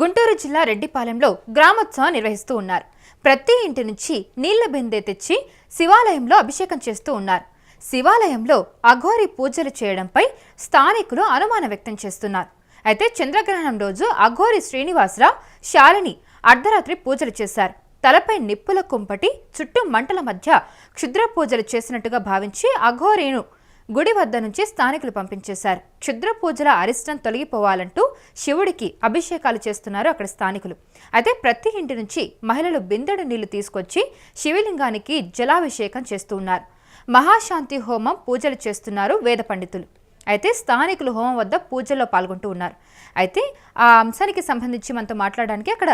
గుంటూరు జిల్లా రెడ్డిపాలెంలో గ్రామోత్సవం నిర్వహిస్తూ ఉన్నారు. ప్రతి ఇంటి నుంచి నీళ్ళ బిందె తెచ్చి శివాలయంలో అభిషేకం చేస్తూ ఉన్నారు. శివాలయంలో అఘోరి పూజలు చేయడంపై స్థానికులు అనుమానం వ్యక్తం చేస్తున్నారు. అయితే చంద్రగ్రహణం రోజు అఘోరి శ్రీనివాసరావు శాలిని అర్ధరాత్రి పూజలు చేశారు. తలపై నిప్పుల కుంపటి చుట్టూ మంటల మధ్య క్షుద్ర పూజలు చేసినట్టుగా భావించి అఘోరిను గుడి వద్ద నుంచి స్థానికులు పంపించేశారు. క్షుద్ర పూజల అరిష్టం తొలగిపోవాలంటూ శివుడికి అభిషేకాలు చేస్తున్నారు అక్కడ స్థానికులు. అయితే ప్రతి ఇంటి నుంచి మహిళలు బిందెడు నీళ్ళు తీసుకొచ్చి శివలింగానికి జలాభిషేకం చేస్తూ ఉన్నారు. మహాశాంతి హోమం పూజలు చేస్తున్నారు వేద పండితులు. అయితే స్థానికులు హోమం వద్ద పూజల్లో పాల్గొంటూ ఉన్నారు. అయితే ఆ అంశానికి సంబంధించి మనతో మాట్లాడడానికి అక్కడ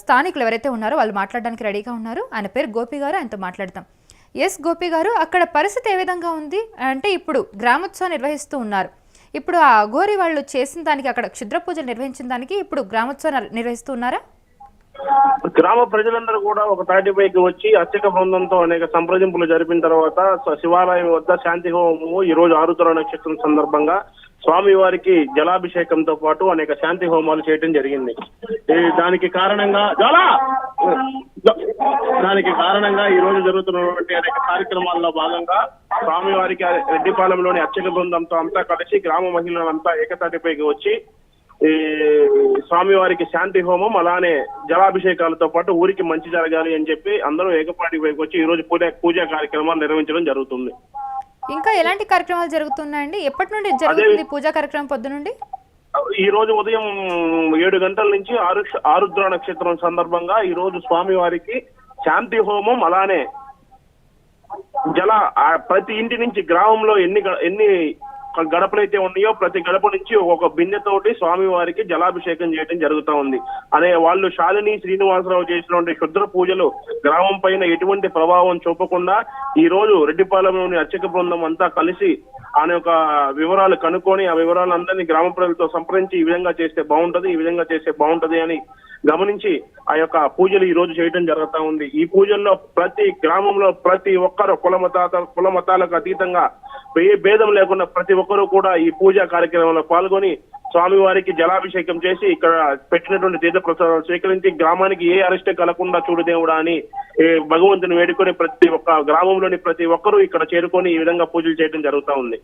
స్థానికులు ఎవరైతే ఉన్నారో వాళ్ళు మాట్లాడడానికి రెడీగా ఉన్నారు. ఆయన పేరు గోపి గారు. ఆయనతో మాట్లాడతాం ఎస్ గోపి గారు అక్కడ పరిస్థితి ఏ విధంగా ఉంది అంటే ఇప్పుడు గ్రామోత్సవం నిర్వహిస్తూ ఉన్నారు. ఇప్పుడు ఆ అఘోరి వాళ్ళు చేసిన దానికి అక్కడ క్షుద్ర పూజలు నిర్వహించిన దానికి ఇప్పుడు గ్రామోత్సవం నిర్- నిర్వహిస్తూ ఉన్నారా? గ్రామ ప్రజలందరూ కూడా ఒక తాటిపైకి వచ్చి అర్చక బృందంతో అనేక సంప్రదింపులు జరిపిన తర్వాత శివాలయం వద్ద శాంతి హోమము ఈ రోజు ఆరుద్ర నక్షత్రం సందర్భంగా స్వామి వారికి జలాభిషేకంతో పాటు అనేక శాంతి హోమాలు చేయడం జరిగింది. దానికి కారణంగా చాలా దానికి కారణంగా ఈ రోజు జరుగుతున్నటువంటి అనేక కార్యక్రమాల్లో భాగంగా స్వామి వారికి రెడ్డిపాలెంలోని అర్చక బృందంతో అంతా కలిసి గ్రామ మహిళలంతా ఏకతాటిపైకి వచ్చి ఈ స్వామివారికి శాంతి హోమం అలానే జలాభిషేకాలతో పాటు ఊరికి మంచి జరగాలి అని చెప్పి అందరూ ఏకపాటి వైపు వచ్చి ఈ రోజు పూజ పూజా కార్యక్రమాలు నిర్వహించడం జరుగుతుంది. ఇంకా ఎలాంటి కార్యక్రమాలు జరుగుతున్నాయండి? ఎప్పటి నుండి జరుగుతుంది పూజా కార్యక్రమం పొద్దు నుండి? ఈ రోజు ఉదయం ఏడు గంటల నుంచి ఆరు ఆరుద్ర నక్షత్రం సందర్భంగా ఈ రోజు స్వామివారికి శాంతి హోమం అలానే. జల ఆ ప్రతి ఇంటి నుంచి గ్రామంలో ఎన్ని గ- ఎన్ని గడపలైతే ఉన్నాయో ప్రతి గడప నుంచి ఒక బిందెతోటి స్వామి వారికి జలాభిషేకం చేయడం జరుగుతా ఉంది. అనే వాళ్ళు శాలిని శ్రీనివాసరావు చేసినటువంటి క్షుద్ర పూజలు గ్రామం పైన ఎటువంటి ప్రభావం చూపకుండా ఈ రోజు రెడ్డిపాలెంలోని అర్చక బృందం అంతా కలిసి ఆయన యొక్క వివరాలు కనుక్కొని ఆ వివరాలందరినీ గ్రామ ప్రజలతో సంప్రదించి ఈ విధంగా చేస్తే బాగుంటది ఈ విధంగా చేస్తే బాగుంటది అని గమనించి ఆ యొక్క పూజలు ఈ రోజు చేయడం జరుగుతా ఉంది. ఈ పూజల్లో ప్రతి గ్రామంలో ప్రతి ఒక్కరు కుల మత కుల మతాలకు అతీతంగా ఏ భేదం లేకుండా ప్రతి ఒక్కరూ కూడా ఈ పూజా కార్యక్రమంలో పాల్గొని స్వామివారికి జలాభిషేకం చేసి ఇక్కడ పెట్టినటువంటి తీర్థ ప్రసాదాలు స్వీకరించి గ్రామానికి ఏ అరిష్ట కలగకుండా చూడు దేవుడా అని భగవంతుని వేడుకొని ప్రతి ఒక్క గ్రామంలోని ప్రతి ఒక్కరూ ఇక్కడ చేరుకొని ఈ విధంగా పూజలు చేయడం జరుగుతా ఉంది.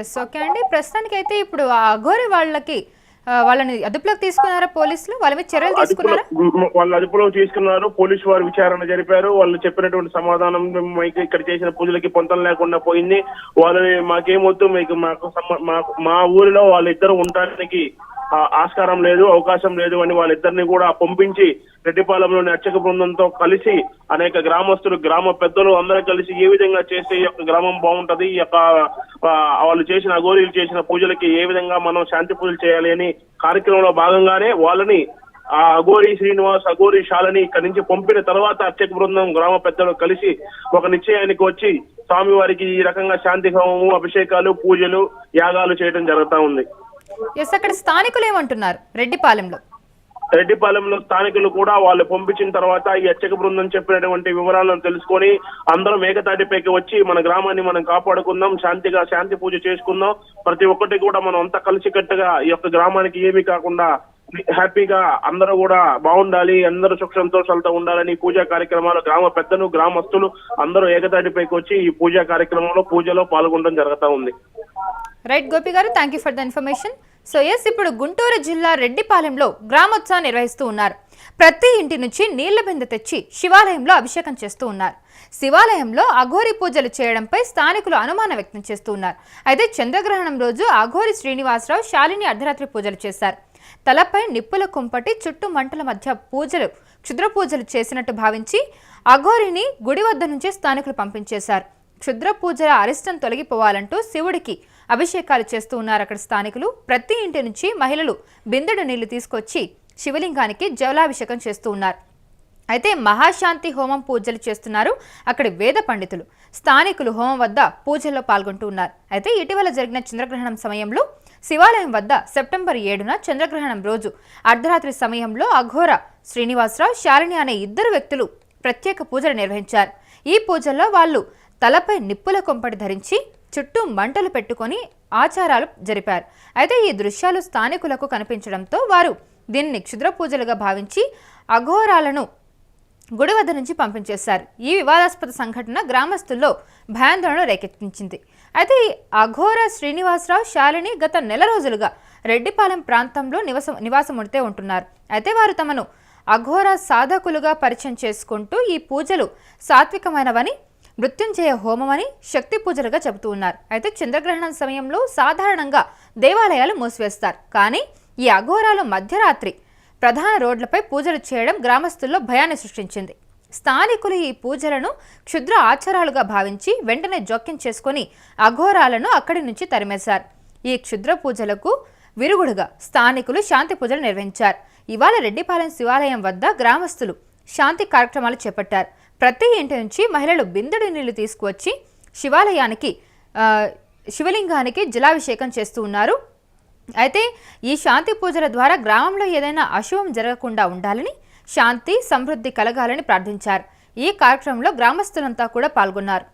ఎస్ ఓకే అండి. ప్రస్తుతానికి అయితే ఇప్పుడు అఘోరి వాళ్ళకి వాళ్ళని అదుపులోకి తీసుకున్నారా పోలీసులు? వాళ్ళ మీద చర్యలు తీసుకున్నారా? వాళ్ళు అదుపులో తీసుకున్నారు. పోలీసు వారు విచారణ జరిపారు. వాళ్ళు చెప్పినటువంటి సమాధానం మీకు ఇక్కడ చేసిన పూజలకి పొంతం లేకుండా పోయింది. వాళ్ళని మాకేమొద్దు మీకు మాకు మా ఊరిలో వాళ్ళిద్దరు ఉండడానికి ఆ, ఆస్కారం లేదు అవకాశం లేదు అని వాళ్ళిద్దరిని కూడా పంపించి రెడ్డిపాలెంలోని అర్చక బృందంతో కలిసి అనేక గ్రామస్తులు గ్రామ పెద్దలు అందరూ కలిసి ఏ విధంగా చేస్తే ఈ యొక్క గ్రామం బాగుంటది ఈ యొక్క వాళ్ళు చేసిన అఘోరీలు చేసిన పూజలకి ఏ విధంగా మనం శాంతి పూజలు చేయాలి అని కార్యక్రమంలో భాగంగానే వాళ్ళని ఆ అఘోరి శ్రీనివాస్ అఘోరి శాలని ఇక్కడి నుంచి పంపిన తర్వాత అర్చక బృందం గ్రామ పెద్దలు కలిసి ఒక నిశ్చయానికి వచ్చి స్వామివారికి ఈ రకంగా శాంతి హోమము అభిషేకాలు పూజలు యాగాలు చేయడం జరుగుతా ఉంది. ఎస్ అక్కడ స్థానికులు ఏమంటున్నారు? రెడ్డిపాలెంలో. రెడ్డిపాలెంలో స్థానికులు కూడా వాళ్ళు పంపించిన తర్వాత ఈ హెచ్చక బృందం చెప్పినటువంటి వివరాలను తెలుసుకొని అందరం ఏకతాటిపైకి వచ్చి మన గ్రామాన్ని మనం కాపాడుకుందాం శాంతిగా శాంతి పూజ చేసుకుందాం. ప్రతి ఒక్కటి కూడా మనం అంతా కలిసికట్టుగా ఈ యొక్క గ్రామానికి ఏమీ కాకుండా హ్యాపీగా అందరూ కూడా బాగుండాలి అందరూ సుఖ సంతోషాలతో ఉండాలని పూజా కార్యక్రమాలు గ్రామ పెద్దలు గ్రామస్తులు అందరూ ఏకతాటిపైకి వచ్చి ఈ పూజా కార్యక్రమంలో పూజలో పాల్గొనడం జరుగుతా ఉంది. Right Gopi garu thank you for the information so yes ఇప్పుడు గుంటూరు జిల్లా రెడ్డిపాలెంలో గ్రామోత్సవం నిర్వహిస్తూ ఉన్నారు. ప్రతి ఇంటి నుంచి నీళ్ళ బిందె తెచ్చి శివాలయంలో అభిషేకం చేస్తూ ఉన్నారు. శివాలయంలో అఘోరి పూజలు చేయడంపై స్థానికులు అనుమానం వ్యక్తం చేస్తూ ఉన్నారు. అయితే చంద్రగ్రహణం రోజు అఘోరి శ్రీనివాసరావు శాలిని అర్ధరాత్రి పూజలు చేశారు. తలపై నిప్పుల కుంపటి చుట్టూ మంటల మధ్య పూజలు క్షుద్ర పూజలు చేసినట్టు భావించి అఘోరిని గుడి వద్ద నుంచి స్థానికులు పంపించేశారు. క్షుద్ర పూజల అరిష్టం తొలగిపోవాలంటూ శివుడికి అభిషేకాలు చేస్తూ ఉన్నారు అక్కడ స్థానికులు. ప్రతి ఇంటి నుంచి మహిళలు బిందెడు నీళ్ళు తీసుకొచ్చి శివలింగానికి జలాభిషేకం చేస్తూ ఉన్నారు. అయితే మహాశాంతి హోమం పూజలు చేస్తున్నారు అక్కడి వేద పండితులు. స్థానికులు హోమం వద్ద పూజల్లో పాల్గొంటూ ఉన్నారు. అయితే ఇటీవల జరిగిన చంద్రగ్రహణం సమయంలో శివాలయం వద్ద సెప్టెంబర్ ఏడున చంద్రగ్రహణం రోజు. అర్ధరాత్రి సమయంలో అఘోర శ్రీనివాసరావు శాలిని అనే ఇద్దరు వ్యక్తులు ప్రత్యేక పూజలు నిర్వహించారు. ఈ పూజల్లో వాళ్ళు తలపై నిప్పుల కొంపటి ధరించి చుట్టూ మంటలు పెట్టుకొని ఆచారాలు జరిపారు. అయితే ఈ దృశ్యాలు స్థానికులకు కనిపించడంతో వారు దీనిని క్షుద్ర పూజలుగా భావించి అఘోరాలను గుడి వద్ద నుంచి పంపించేశారు. ఈ వివాదాస్పద సంఘటన గ్రామస్తుల్లో భయాందోళన రేకెత్తించింది. అయితే ఈ అఘోర శ్రీనివాసరావు శాలిని గత నెల రోజులుగా రెడ్డిపాలెం ప్రాంతంలో నివస నివాసం ఉంటే ఉంటున్నారు. అయితే వారు తమను అఘోర సాధకులుగా పరిచయం చేసుకుంటూ ఈ పూజలు సాత్వికమైనవని మృత్యుంజయ హోమమని శక్తి పూజలుగా చెబుతూ ఉన్నారు. అయితే చంద్రగ్రహణం సమయంలో సాధారణంగా దేవాలయాలు మూసివేస్తారు. కానీ ఈ అఘోరాలు మధ్యరాత్రి ప్రధాన రోడ్లపై పూజలు చేయడం గ్రామస్తుల్లో భయాన్ని సృష్టించింది. స్థానికులు ఈ పూజలను క్షుద్ర ఆచారాలుగా భావించి వెంటనే జోక్యం చేసుకుని అఘోరాలను అక్కడి నుంచి తరిమేశారు. ఈ క్షుద్ర పూజలకు విరుగుడుగా స్థానికులు శాంతి పూజలు నిర్వహించారు. ఇవాళ రెడ్డిపాలెం శివాలయం వద్ద గ్రామస్తులు శాంతి కార్యక్రమాలు చేపట్టారు. ప్రతి ఇంటి నుంచి మహిళలు బిందెడు నీళ్ళు తీసుకువచ్చి శివాలయానికి శివలింగానికి జలాభిషేకం చేస్తూ ఉన్నారు. అయితే ఈ శాంతి పూజల ద్వారా గ్రామంలో ఏదైనా అశుభం జరగకుండా ఉండాలని శాంతి సమృద్ధి కలగాలని ప్రార్థించారు. ఈ కార్యక్రమంలో గ్రామస్తులంతా కూడా పాల్గొన్నారు.